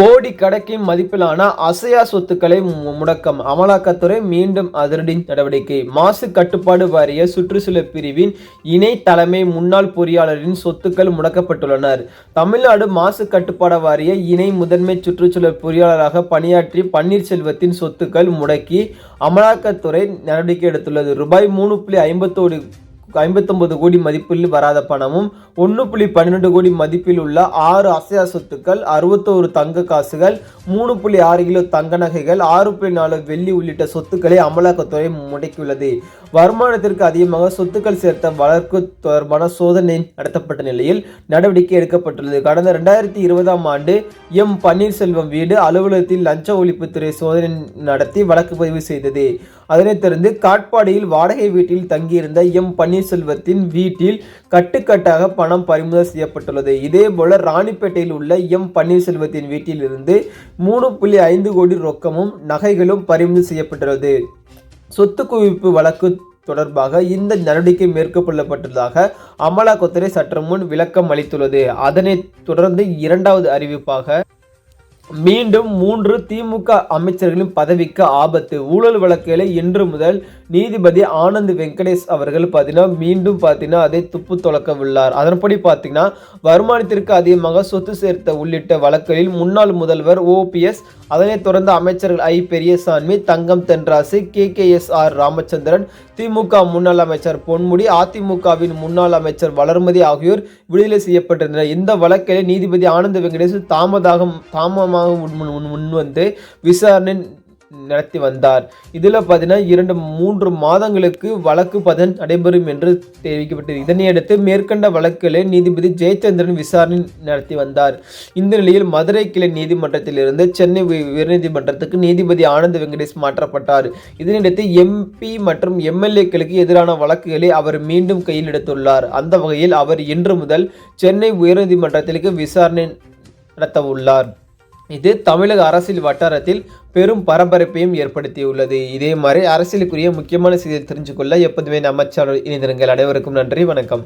கோடி கணக்கின் மதிப்பிலான அசையா சொத்துக்களை முடக்கம். அமலாக்கத்துறை மீண்டும் அதிரடி நடவடிக்கை. மாசு கட்டுப்பாடு வாரிய சுற்றுச்சூழல் பிரிவின் இணை தலைமை முன்னாள் பொறியாளரின் சொத்துக்கள் முடக்கப்பட்டுள்ளனர். தமிழ்நாடு மாசு கட்டுப்பாடு வாரிய இணை முதன்மை சுற்றுச்சூழல் பொறியாளராக பணியாற்றி பன்னீர்செல்வத்தின் சொத்துக்கள் முடக்கி அமலாக்கத்துறை நடவடிக்கை எடுத்துள்ளது. ரூபாய் மூணு புள்ளி ஐம்பத்தோடு ஐம்பத்தொன்பது கோடி மதிப்பில் வராத பணமும் ஒன்று புள்ளி பன்னிரெண்டு கோடி மதிப்பில் உள்ள ஆறு அசையா சொத்துக்கள் அறுபத்தோரு தங்க காசுகள் மூணு புள்ளி ஆறு கிலோ தங்க நகைகள் ஆறு புள்ளி நாலு வெள்ளி உள்ளிட்ட சொத்துக்களை அமலாக்கத்துறை முடக்கியுள்ளது. வருமானத்திற்கு அதிகமாக சொத்துக்கள் சேர்த்த வழக்கு தொடர்பான சோதனை நடத்தப்பட்ட நிலையில் நடவடிக்கை எடுக்கப்பட்டுள்ளது. கடந்த ரெண்டாயிரத்தி இருபதாம் ஆண்டு எம் பன்னீர்செல்வம் வீடு அலுவலகத்தில் லஞ்ச ஒழிப்புத்துறை சோதனை நடத்தி வழக்கு பதிவு செய்தது. அதனைத் தொடர்ந்து காட்பாடியில் வாடகை வீட்டில் தங்கியிருந்த எம் பன்னீர் பன்னீர்செல்வத்தின் வீட்டில் கட்டுக்கட்டாக பணம் பறிமுதல் செய்யப்பட்டுள்ளது. இதேபோல ராணிப்பேட்டையில் உள்ள எம் பன்னீர்செல்வத்தின் வீட்டிலிருந்து மூணு புள்ளி ஐந்து கோடி ரொக்கமும் நகைகளும் பறிமுதல் செய்யப்பட்டுள்ளது. சொத்து குவிப்பு வழக்கு தொடர்பாக இந்த நடவடிக்கை மேற்கொள்ளப்பட்டுள்ளதாக அமலாக்கத்துறை சற்று முன் விளக்கம் அளித்துள்ளது. அதனைத் தொடர்ந்து இரண்டாவது அறிவிப்பாக மீண்டும் மூன்று திமுக அமைச்சர்களின் பதவிக்கு ஆபத்து. ஊழல் வழக்கில் இன்று முதல் நீதிபதி ஆனந்த் வெங்கடேஷ் அவர்கள் பார்த்தீங்கன்னா மீண்டும் பார்த்தீங்கன்னா அதை துப்பு துளக்கவுள்ளார் அதன்படி பார்த்தீங்கன்னா வருமானத்திற்கு அதிகமாக சொத்து சேர்த்த உள்ளிட்ட வழக்குகளில் முன்னாள் முதல்வர் ஓபிஎஸ் அதனைத் தொடர்ந்து அமைச்சர்கள் I. Periyasamy Thangam Thennarasu K. K. S. R. Ramachandran DMK முன்னாள் அமைச்சர் பொன்முடி அதிமுகவின் முன்னாள் அமைச்சர் வளர்மதி ஆகியோர் விடுதலை செய்யப்பட்டிருந்தனர். இந்த வழக்கில் நீதிபதி ஆனந்த் வெங்கடேஷ் தாமதாகம் தாமமாக முன் முன் வந்து விசாரணை நடத்தி வந்தார். இதில் பார்த்தீங்கன்னா இரண்டு மூன்று மாதங்களுக்கு வழக்கு பதன் நடைபெறும் என்று தெரிவிக்கப்பட்டது. இதனையடுத்து மேற்கண்ட வழக்குகளை நீதிபதி ஜெயச்சந்திரன் விசாரணை நடத்தி வந்தார். இந்த நிலையில் மதுரை கிளை நீதிமன்றத்திலிருந்து சென்னை உயர்நீதிமன்றத்துக்கு நீதிபதி ஆனந்த் வெங்கடேஷ் மாற்றப்பட்டார். இதனையடுத்து எம்பி மற்றும் எம்எல்ஏக்களுக்கு எதிரான வழக்குகளை அவர் மீண்டும் கையில் எடுத்துள்ளார். அந்த வகையில் அவர் இன்று முதல் சென்னை உயர்நீதிமன்றத்திற்கு விசாரணை நடத்த உள்ளார் இது தமிழக அரசியல் வட்டாரத்தில் பெரும் பரபரப்பையும் ஏற்படுத்தியுள்ளது. இதே மாதிரி அரசியலுக்குரிய முக்கியமான செய்தியை தெரிஞ்சுக்கொள்ள எப்போதுமே நம்ம சேனல் இணைந்திருங்கள். அனைவருக்கும் நன்றி. வணக்கம்.